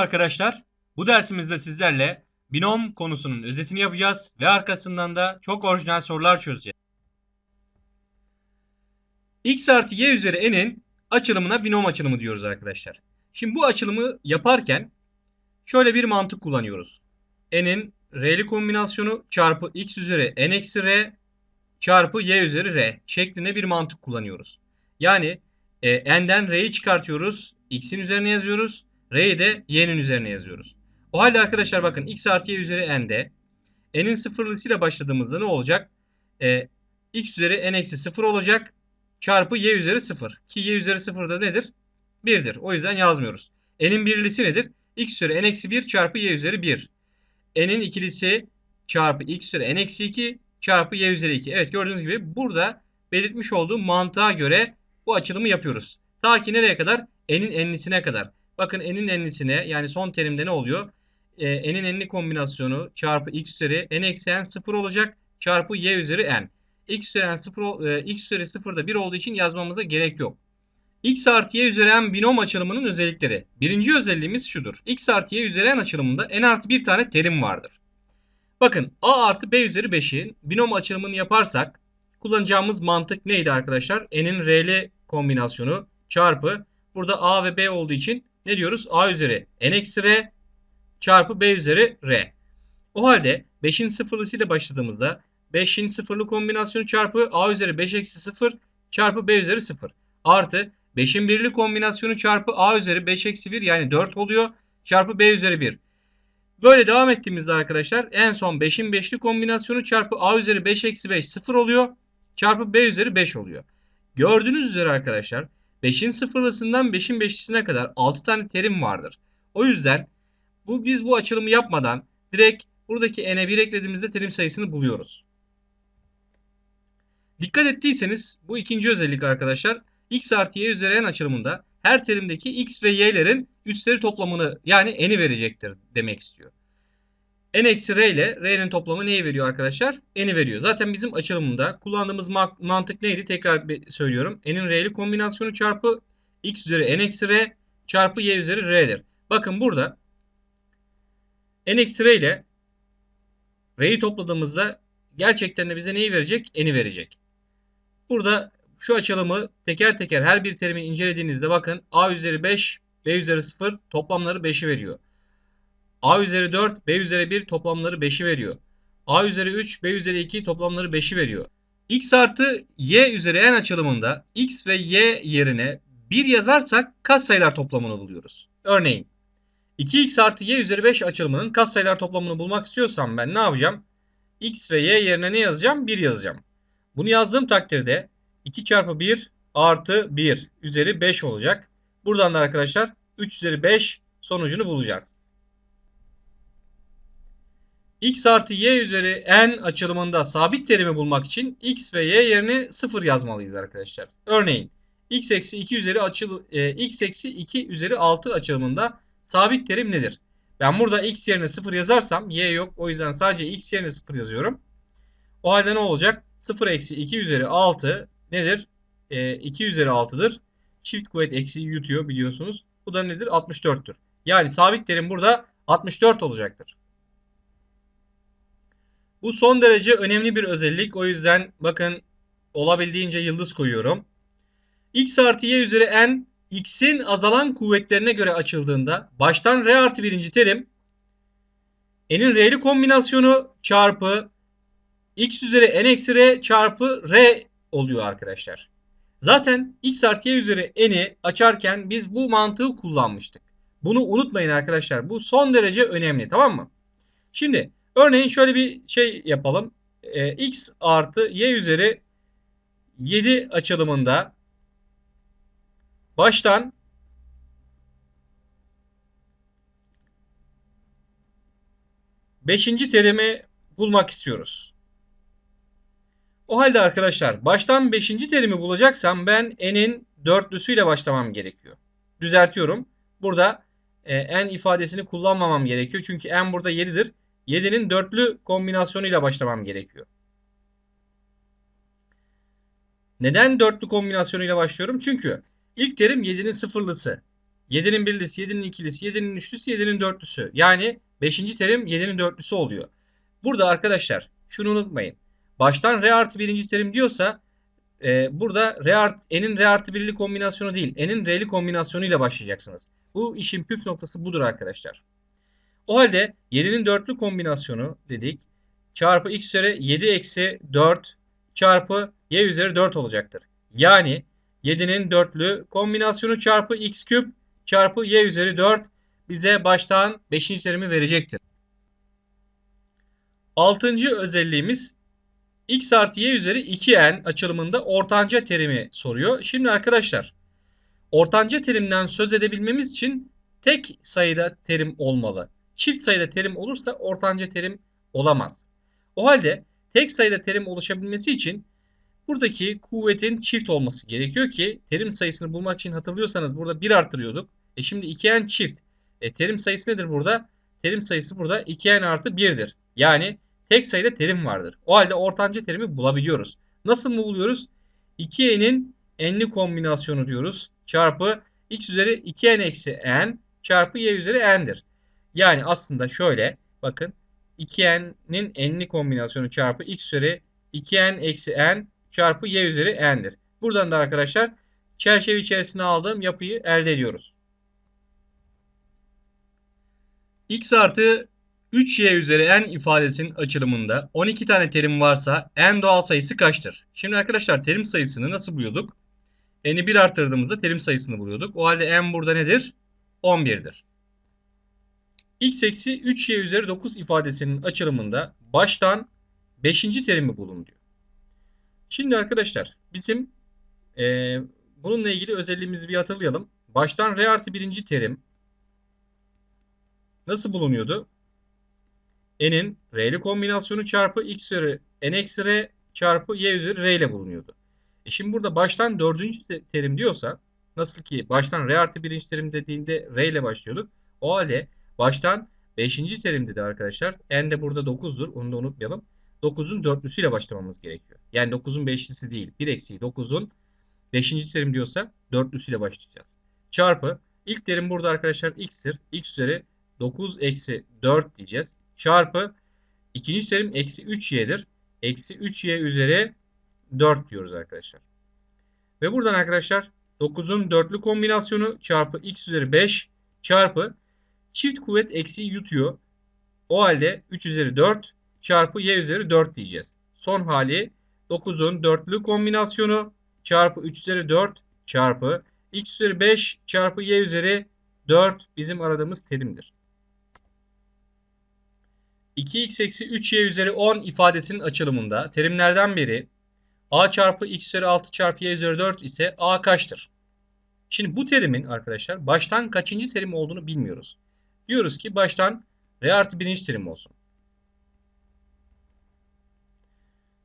arkadaşlar. Bu dersimizde sizlerle binom konusunun özetini yapacağız ve arkasından da çok orijinal sorular çözeceğiz. x artı y üzeri n'in açılımına binom açılımı diyoruz arkadaşlar. Şimdi bu açılımı yaparken şöyle bir mantık kullanıyoruz. n'in r'li kombinasyonu çarpı x üzeri n eksi r çarpı y üzeri r şeklinde bir mantık kullanıyoruz. Yani e, n'den r'yi çıkartıyoruz, x'in üzerine yazıyoruz. R'yi de y'nin üzerine yazıyoruz. O halde arkadaşlar bakın x artı y üzeri n'de n'in sıfırlısıyla başladığımızda ne olacak? Ee, x üzeri n eksi 0 olacak. Çarpı y üzeri 0. Ki y üzeri 0 da nedir? 1'dir. O yüzden yazmıyoruz. n'in birlisi nedir? x üzeri n eksi 1 çarpı y üzeri 1. n'in ikilisi çarpı x üzeri n eksi 2 çarpı y üzeri 2. Evet gördüğünüz gibi burada belirtmiş olduğum mantığa göre bu açılımı yapıyoruz. Ta ki nereye kadar? n'in n'lisine kadar. Bakın n'in n'lisine yani son terimde ne oluyor? Ee, n'in n'li kombinasyonu çarpı x üzeri n eksi n 0 olacak çarpı y üzeri n. x üzeri n 0, e, x üzeri 0 da 1 olduğu için yazmamıza gerek yok. x artı y üzeri n binom açılımının özellikleri. Birinci özelliğimiz şudur. x artı y üzeri n açılımında n artı bir tane terim vardır. Bakın a artı b üzeri 5'in binom açılımını yaparsak kullanacağımız mantık neydi arkadaşlar? n'in r'li kombinasyonu çarpı burada a ve b olduğu için ne diyoruz? A üzeri n eksi r çarpı b üzeri r. O halde 5'in sıfırlısıyla başladığımızda 5'in sıfırlı kombinasyonu çarpı a üzeri 5 eksi 0 çarpı b üzeri 0 artı 5'in birli kombinasyonu çarpı a üzeri 5 eksi 1 yani 4 oluyor çarpı b üzeri 1. Böyle devam ettiğimizde arkadaşlar en son 5'in 5'li kombinasyonu çarpı a üzeri 5 eksi 5 0 oluyor çarpı b üzeri 5 oluyor. Gördüğünüz üzere arkadaşlar 5'in sıfırlısından 5'in beşlisine kadar 6 tane terim vardır. O yüzden bu biz bu açılımı yapmadan direkt buradaki n'e 1 eklediğimizde terim sayısını buluyoruz. Dikkat ettiyseniz bu ikinci özellik arkadaşlar x artı y üzeri n açılımında her terimdeki x ve y'lerin üstleri toplamını yani n'i verecektir demek istiyor. N eksi r ile r'nin toplamı neyi veriyor arkadaşlar? n'i veriyor. Zaten bizim açılımında kullandığımız mantık neydi? Tekrar söylüyorum. n'in r'li kombinasyonu çarpı x üzeri n eksi r çarpı y üzeri r'dir. Bakın burada n eksi r ile r'yi topladığımızda gerçekten de bize neyi verecek? n'i verecek. Burada şu açılımı teker teker her bir terimi incelediğinizde bakın a üzeri 5, b üzeri 0 toplamları 5'i veriyor. A üzeri 4, B üzeri 1 toplamları 5'i veriyor. A üzeri 3, B üzeri 2 toplamları 5'i veriyor. X artı Y üzeri n açılımında X ve Y yerine 1 yazarsak katsayılar toplamını buluyoruz. Örneğin 2x artı y üzeri 5 açılımının katsayılar toplamını bulmak istiyorsam ben ne yapacağım? x ve y yerine ne yazacağım? 1 yazacağım. Bunu yazdığım takdirde 2 çarpı 1 artı 1 üzeri 5 olacak. Buradan da arkadaşlar 3 üzeri 5 sonucunu bulacağız x artı y üzeri n açılımında sabit terimi bulmak için x ve y yerine 0 yazmalıyız arkadaşlar. Örneğin x eksi 2 üzeri açıl e, x eksi 2 üzeri 6 açılımında sabit terim nedir? Ben burada x yerine 0 yazarsam y yok. O yüzden sadece x yerine 0 yazıyorum. O halde ne olacak? 0 eksi 2 üzeri 6 nedir? E, 2 üzeri 6'dır. Çift kuvvet eksiği yutuyor biliyorsunuz. Bu da nedir? 64'tür. Yani sabit terim burada 64 olacaktır. Bu son derece önemli bir özellik. O yüzden bakın olabildiğince yıldız koyuyorum. x artı y üzeri n x'in azalan kuvvetlerine göre açıldığında baştan r artı birinci terim n'in r'li kombinasyonu çarpı x üzeri n eksi r çarpı r oluyor arkadaşlar. Zaten x artı y üzeri n'i açarken biz bu mantığı kullanmıştık. Bunu unutmayın arkadaşlar. Bu son derece önemli tamam mı? Şimdi Örneğin şöyle bir şey yapalım. E, x artı y üzeri 7 açılımında baştan beşinci terimi bulmak istiyoruz. O halde arkadaşlar baştan beşinci terimi bulacaksam ben n'in dörtlüsüyle başlamam gerekiyor. Düzeltiyorum. Burada e, n ifadesini kullanmamam gerekiyor. Çünkü n burada 7'dir. 7'nin dörtlü kombinasyonuyla başlamam gerekiyor. Neden dörtlü kombinasyonuyla başlıyorum? Çünkü ilk terim 7'nin sıfırlısı. 7'nin birlisi, 7'nin ikilisi, 7'nin üçlüsü, 7'nin dörtlüsü. Yani 5. terim 7'nin dörtlüsü oluyor. Burada arkadaşlar şunu unutmayın. Baştan R artı 1. terim diyorsa e, burada R art, N'in R artı 1'li kombinasyonu değil. N'in R'li kombinasyonuyla başlayacaksınız. Bu işin püf noktası budur arkadaşlar. O halde 7'nin dörtlü kombinasyonu dedik. Çarpı x üzeri 7 eksi 4 çarpı y üzeri 4 olacaktır. Yani 7'nin dörtlü kombinasyonu çarpı x küp çarpı y üzeri 4 bize baştan 5. terimi verecektir. Altıncı özelliğimiz x artı y üzeri 2n açılımında ortanca terimi soruyor. Şimdi arkadaşlar ortanca terimden söz edebilmemiz için tek sayıda terim olmalı. Çift sayıda terim olursa ortanca terim olamaz. O halde tek sayıda terim oluşabilmesi için buradaki kuvvetin çift olması gerekiyor ki terim sayısını bulmak için hatırlıyorsanız burada 1 arttırıyorduk. E şimdi 2n çift. E terim sayısı nedir burada? Terim sayısı burada 2n artı 1'dir. Yani tek sayıda terim vardır. O halde ortanca terimi bulabiliyoruz. Nasıl mı buluyoruz? 2n'in n'li kombinasyonu diyoruz. Çarpı x üzeri 2n eksi n çarpı y üzeri n'dir. Yani aslında şöyle bakın 2n'nin n'li kombinasyonu çarpı x üzeri 2n eksi n çarpı y üzeri n'dir. Buradan da arkadaşlar çerçeve içerisine aldığım yapıyı elde ediyoruz. x artı 3y üzeri n ifadesinin açılımında 12 tane terim varsa n doğal sayısı kaçtır? Şimdi arkadaşlar terim sayısını nasıl buluyorduk? n'i 1 arttırdığımızda terim sayısını buluyorduk. O halde n burada nedir? 11'dir. X eksi 3y üzeri 9 ifadesinin açılımında baştan 5. terimi bulun diyor. Şimdi arkadaşlar bizim e, bununla ilgili özelliğimizi bir hatırlayalım. Baştan r artı 1. terim nasıl bulunuyordu? n'in r'li kombinasyonu çarpı x üzeri n eksi r çarpı y üzeri r ile bulunuyordu. E şimdi burada baştan dördüncü terim diyorsa nasıl ki baştan r artı birinci terim dediğinde r ile başlıyorduk. O halde baştan beşinci terimde de arkadaşlar n de burada 9'dur onu da unutmayalım. 9'un dörtlüsüyle başlamamız gerekiyor. Yani 9'un beşlisi değil. 1 eksiği 9'un 5. terim diyorsa dörtlüsüyle başlayacağız. Çarpı ilk terim burada arkadaşlar x'tir. x üzeri 9 eksi 4 diyeceğiz. Çarpı ikinci terim eksi 3y'dir. Eksi 3y üzeri 4 diyoruz arkadaşlar. Ve buradan arkadaşlar 9'un dörtlü kombinasyonu çarpı x üzeri 5 çarpı çift kuvvet eksiği yutuyor. O halde 3 üzeri 4 çarpı y üzeri 4 diyeceğiz. Son hali 9'un dörtlü kombinasyonu çarpı 3 üzeri 4 çarpı x üzeri 5 çarpı y üzeri 4 bizim aradığımız terimdir. 2x eksi 3y üzeri 10 ifadesinin açılımında terimlerden biri a çarpı x üzeri 6 çarpı y üzeri 4 ise a kaçtır? Şimdi bu terimin arkadaşlar baştan kaçıncı terim olduğunu bilmiyoruz. Diyoruz ki baştan r artı birinci terim olsun.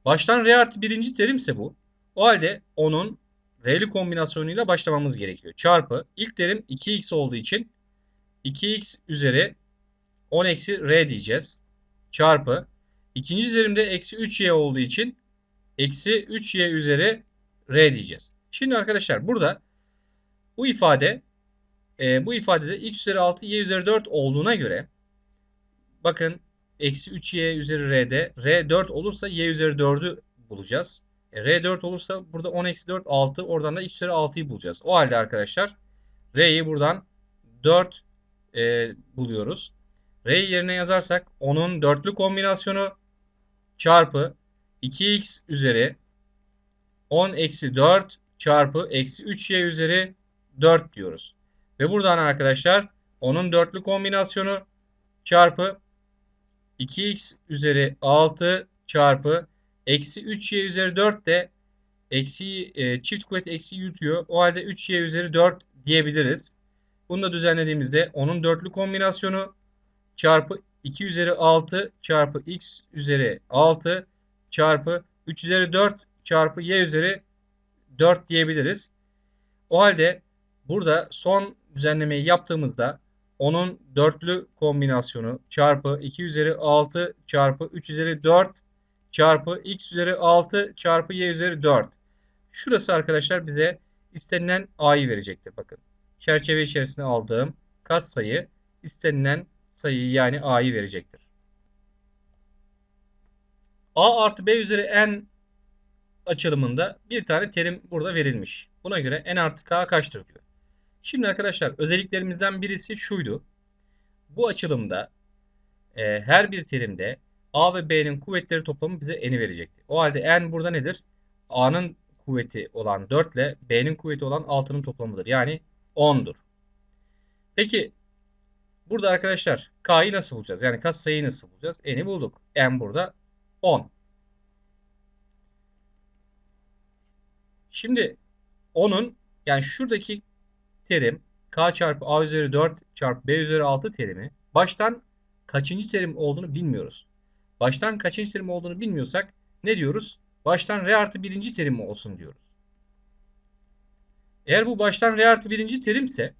Baştan r artı birinci terimse bu. O halde onun r'li kombinasyonuyla başlamamız gerekiyor. Çarpı ilk terim 2x olduğu için 2x üzeri 10 eksi r diyeceğiz. Çarpı ikinci terimde eksi 3y olduğu için eksi 3y üzeri r diyeceğiz. Şimdi arkadaşlar burada bu ifade e, bu ifadede x üzeri 6 y üzeri 4 olduğuna göre bakın eksi 3y üzeri r'de r 4 olursa y üzeri 4'ü bulacağız. E, r 4 olursa burada 10 eksi 4 6 oradan da x üzeri 6'yı bulacağız. O halde arkadaşlar r'yi buradan 4 e, buluyoruz. R yerine yazarsak 10'un dörtlü kombinasyonu çarpı 2x üzeri 10 eksi 4 çarpı eksi 3y üzeri 4 diyoruz. Ve buradan arkadaşlar 10'un dörtlü kombinasyonu çarpı 2x üzeri 6 çarpı eksi 3y üzeri 4 de eksi e, çift kuvvet eksi yutuyor. O halde 3y üzeri 4 diyebiliriz. Bunu da düzenlediğimizde 10'un dörtlü kombinasyonu çarpı 2 üzeri 6 çarpı x üzeri 6 çarpı 3 üzeri 4 çarpı y üzeri 4 diyebiliriz. O halde burada son düzenlemeyi yaptığımızda onun dörtlü kombinasyonu çarpı 2 üzeri 6 çarpı 3 üzeri 4 çarpı x üzeri 6 çarpı y üzeri 4. Şurası arkadaşlar bize istenilen a'yı verecektir bakın. çerçeve içerisine aldığım katsayı istenilen sayıyı yani a'yı verecektir. a artı b üzeri n açılımında bir tane terim burada verilmiş. Buna göre n artı k kaçtır diyor. Şimdi arkadaşlar özelliklerimizden birisi şuydu. Bu açılımda e, her bir terimde a ve b'nin kuvvetleri toplamı bize n'i verecekti. O halde n burada nedir? a'nın kuvveti olan 4 ile b'nin kuvveti olan 6'nın toplamıdır. Yani 10'dur. Peki burada arkadaşlar k'yı nasıl bulacağız? Yani kas sayıyı nasıl bulacağız? n'i bulduk. n burada 10. Şimdi 10'un yani şuradaki terim k çarpı a üzeri 4 çarpı b üzeri 6 terimi baştan kaçıncı terim olduğunu bilmiyoruz. Baştan kaçıncı terim olduğunu bilmiyorsak ne diyoruz? Baştan r artı birinci terim olsun diyoruz. Eğer bu baştan r artı birinci terimse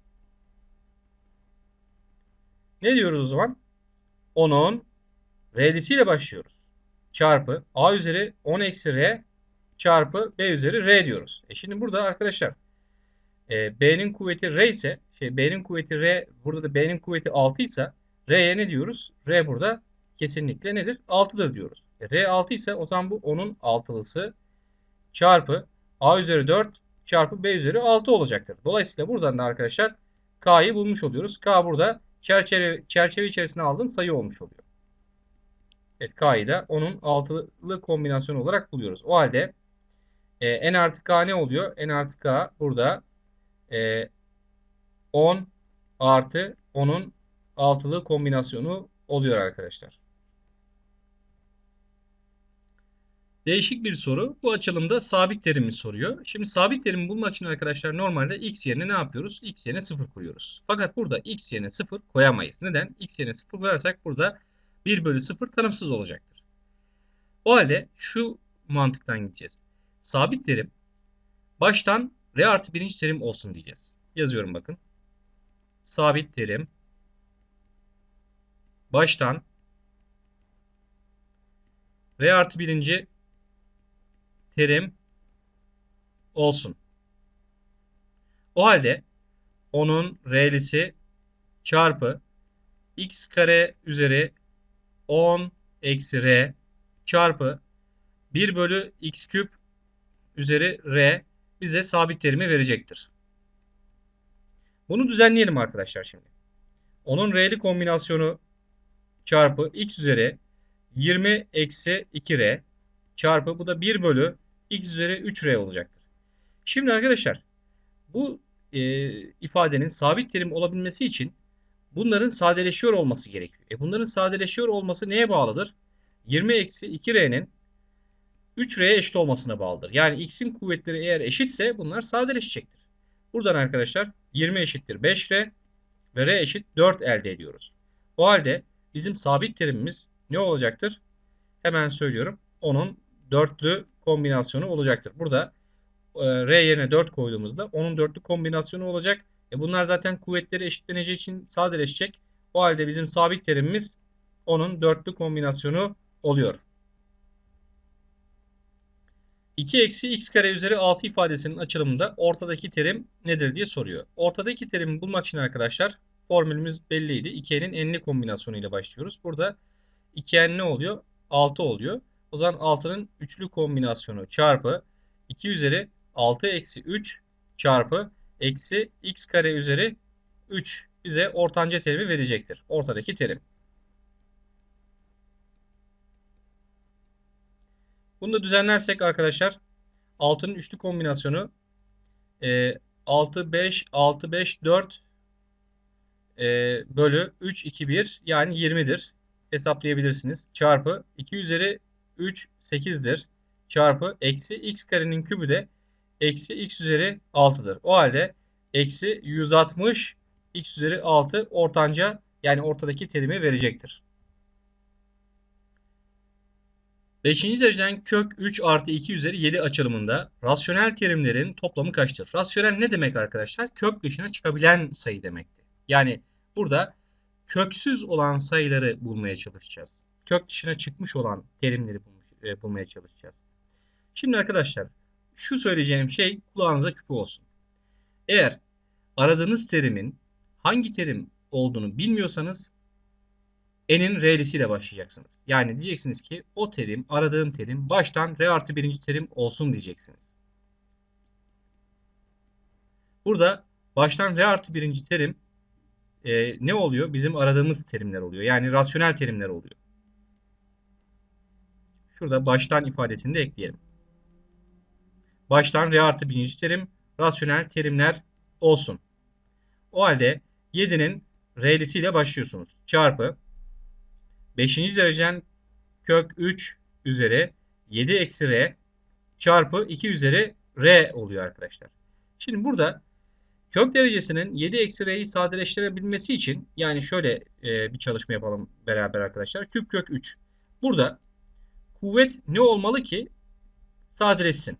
ne diyoruz o zaman? 10'un r'lisiyle başlıyoruz. Çarpı a üzeri 10 eksi r çarpı b üzeri r diyoruz. E şimdi burada arkadaşlar e, b'nin kuvveti r ise şey b'nin kuvveti r burada da b'nin kuvveti 6 ise r'ye ne diyoruz? r burada kesinlikle nedir? 6'dır diyoruz. E, r 6 ise o zaman bu 10'un altılısı çarpı a üzeri 4 çarpı b üzeri 6 olacaktır. Dolayısıyla buradan da arkadaşlar k'yı bulmuş oluyoruz. k burada çerçeve, çerçeve içerisine aldığım sayı olmuş oluyor. Evet k'yı da onun altılı kombinasyonu olarak buluyoruz. O halde e, n artı k ne oluyor? n artı k burada e, 10 artı 10'un altılı kombinasyonu oluyor arkadaşlar. Değişik bir soru. Bu açılımda sabit terimi soruyor. Şimdi sabit terimi bulmak için arkadaşlar normalde x yerine ne yapıyoruz? x yerine 0 koyuyoruz. Fakat burada x yerine 0 koyamayız. Neden? x yerine 0 koyarsak burada 1 bölü 0 tanımsız olacaktır. O halde şu mantıktan gideceğiz. Sabit terim baştan r artı birinci terim olsun diyeceğiz. Yazıyorum bakın. Sabit terim baştan r artı birinci terim olsun. O halde onun r'lisi çarpı x kare üzeri 10 eksi r çarpı 1 bölü x küp üzeri r bize sabit terimi verecektir. Bunu düzenleyelim arkadaşlar şimdi. Onun r'li kombinasyonu çarpı x üzeri 20 eksi 2r çarpı bu da 1 bölü x üzeri 3r olacaktır. Şimdi arkadaşlar bu e, ifadenin sabit terim olabilmesi için bunların sadeleşiyor olması gerekiyor. E bunların sadeleşiyor olması neye bağlıdır? 20 eksi 2r'nin 3r'ye eşit olmasına bağlıdır. Yani x'in kuvvetleri eğer eşitse bunlar sadeleşecektir. Buradan arkadaşlar 20 eşittir 5r ve r eşit 4 elde ediyoruz. O halde bizim sabit terimimiz ne olacaktır? Hemen söylüyorum. Onun dörtlü kombinasyonu olacaktır. Burada e, R yerine 4 koyduğumuzda onun dörtlü kombinasyonu olacak. E bunlar zaten kuvvetleri eşitleneceği için sadeleşecek. O halde bizim sabit terimimiz onun dörtlü kombinasyonu oluyor. 2 eksi x kare üzeri 6 ifadesinin açılımında ortadaki terim nedir diye soruyor. Ortadaki terimi bulmak için arkadaşlar formülümüz belliydi. 2n'in enli kombinasyonu ile başlıyoruz. Burada 2n ne oluyor? 6 oluyor. O zaman 6'nın üçlü kombinasyonu çarpı 2 üzeri 6 eksi 3 çarpı eksi x kare üzeri 3 bize ortanca terimi verecektir. Ortadaki terim. Bunu da düzenlersek arkadaşlar 6'nın üçlü kombinasyonu e, 6, 5, 6, 5, 4 e, bölü 3, 2, 1 yani 20'dir. Hesaplayabilirsiniz. Çarpı 2 üzeri 3 8'dir. Çarpı eksi x karenin kübü de eksi x üzeri 6'dır. O halde eksi 160 x üzeri 6 ortanca yani ortadaki terimi verecektir. 5. dereceden kök 3 artı 2 üzeri 7 açılımında rasyonel terimlerin toplamı kaçtır? Rasyonel ne demek arkadaşlar? Kök dışına çıkabilen sayı demekti. Yani burada köksüz olan sayıları bulmaya çalışacağız kök dışına çıkmış olan terimleri e, bulmaya çalışacağız. Şimdi arkadaşlar şu söyleyeceğim şey kulağınıza küpe olsun. Eğer aradığınız terimin hangi terim olduğunu bilmiyorsanız n'in r'lisiyle başlayacaksınız. Yani diyeceksiniz ki o terim, aradığım terim baştan r artı birinci terim olsun diyeceksiniz. Burada baştan r artı birinci terim e, ne oluyor? Bizim aradığımız terimler oluyor. Yani rasyonel terimler oluyor. Şurada baştan ifadesini de ekleyelim. Baştan r artı birinci terim rasyonel terimler olsun. O halde 7'nin r'lisiyle başlıyorsunuz. Çarpı 5. dereceden kök 3 üzeri 7 eksi r çarpı 2 üzeri r oluyor arkadaşlar. Şimdi burada kök derecesinin 7 eksi r'yi sadeleştirebilmesi için yani şöyle e, bir çalışma yapalım beraber arkadaşlar. Küp kök 3. Burada kuvvet ne olmalı ki sadeleşsin?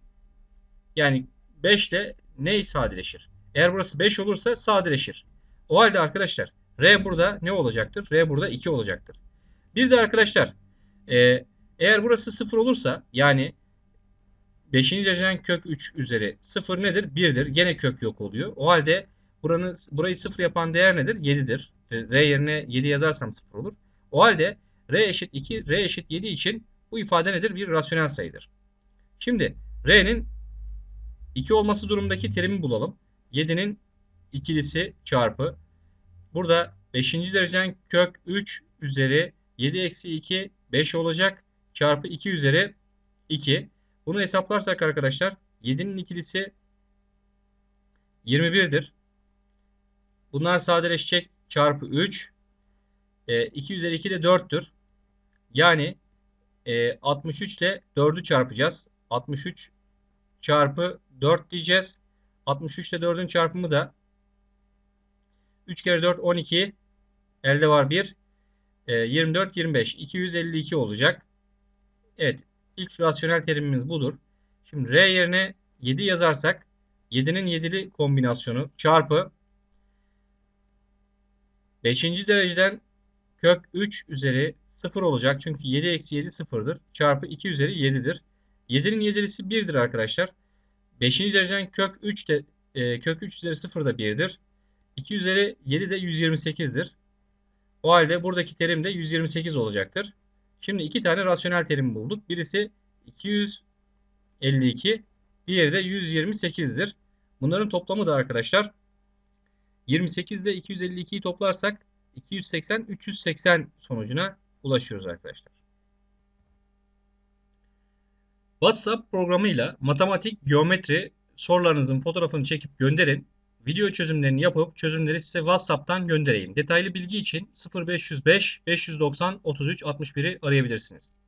Yani 5 ile ne sadeleşir? Eğer burası 5 olursa sadeleşir. O halde arkadaşlar R burada ne olacaktır? R burada 2 olacaktır. Bir de arkadaşlar e, eğer burası 0 olursa yani 5. dereceden kök 3 üzeri 0 nedir? 1'dir. Gene kök yok oluyor. O halde buranın, burayı 0 yapan değer nedir? 7'dir. R yerine 7 yazarsam 0 olur. O halde R eşit 2, R eşit 7 için bu ifade nedir? Bir rasyonel sayıdır. Şimdi R'nin 2 olması durumundaki terimi bulalım. 7'nin ikilisi çarpı. Burada 5. dereceden kök 3 üzeri 7 eksi 2 5 olacak. Çarpı 2 üzeri 2. Bunu hesaplarsak arkadaşlar 7'nin ikilisi 21'dir. Bunlar sadeleşecek. Çarpı 3. E, 2 üzeri 2 de 4'tür. Yani e, 63 ile 4'ü çarpacağız. 63 çarpı 4 diyeceğiz. 63 ile 4'ün çarpımı da 3 kere 4 12. Elde var 1. E, 24 25. 252 olacak. Evet. İlk rasyonel terimimiz budur. Şimdi R yerine 7 yazarsak 7'nin 7'li kombinasyonu çarpı 5. dereceden kök 3 üzeri 0 olacak. Çünkü 7 eksi 7 sıfırdır. Çarpı 2 üzeri 7'dir. 7'nin 7'lisi 1'dir arkadaşlar. 5. dereceden kök 3 de e, kök 3 üzeri 0 da 1'dir. 2 üzeri 7 de 128'dir. O halde buradaki terim de 128 olacaktır. Şimdi iki tane rasyonel terim bulduk. Birisi 252, diğeri de 128'dir. Bunların toplamı da arkadaşlar 28 ile 252'yi toplarsak 280, 380 sonucuna ulaşıyoruz arkadaşlar. WhatsApp programıyla matematik, geometri sorularınızın fotoğrafını çekip gönderin. Video çözümlerini yapıp çözümleri size WhatsApp'tan göndereyim. Detaylı bilgi için 0505 590 33 61'i arayabilirsiniz.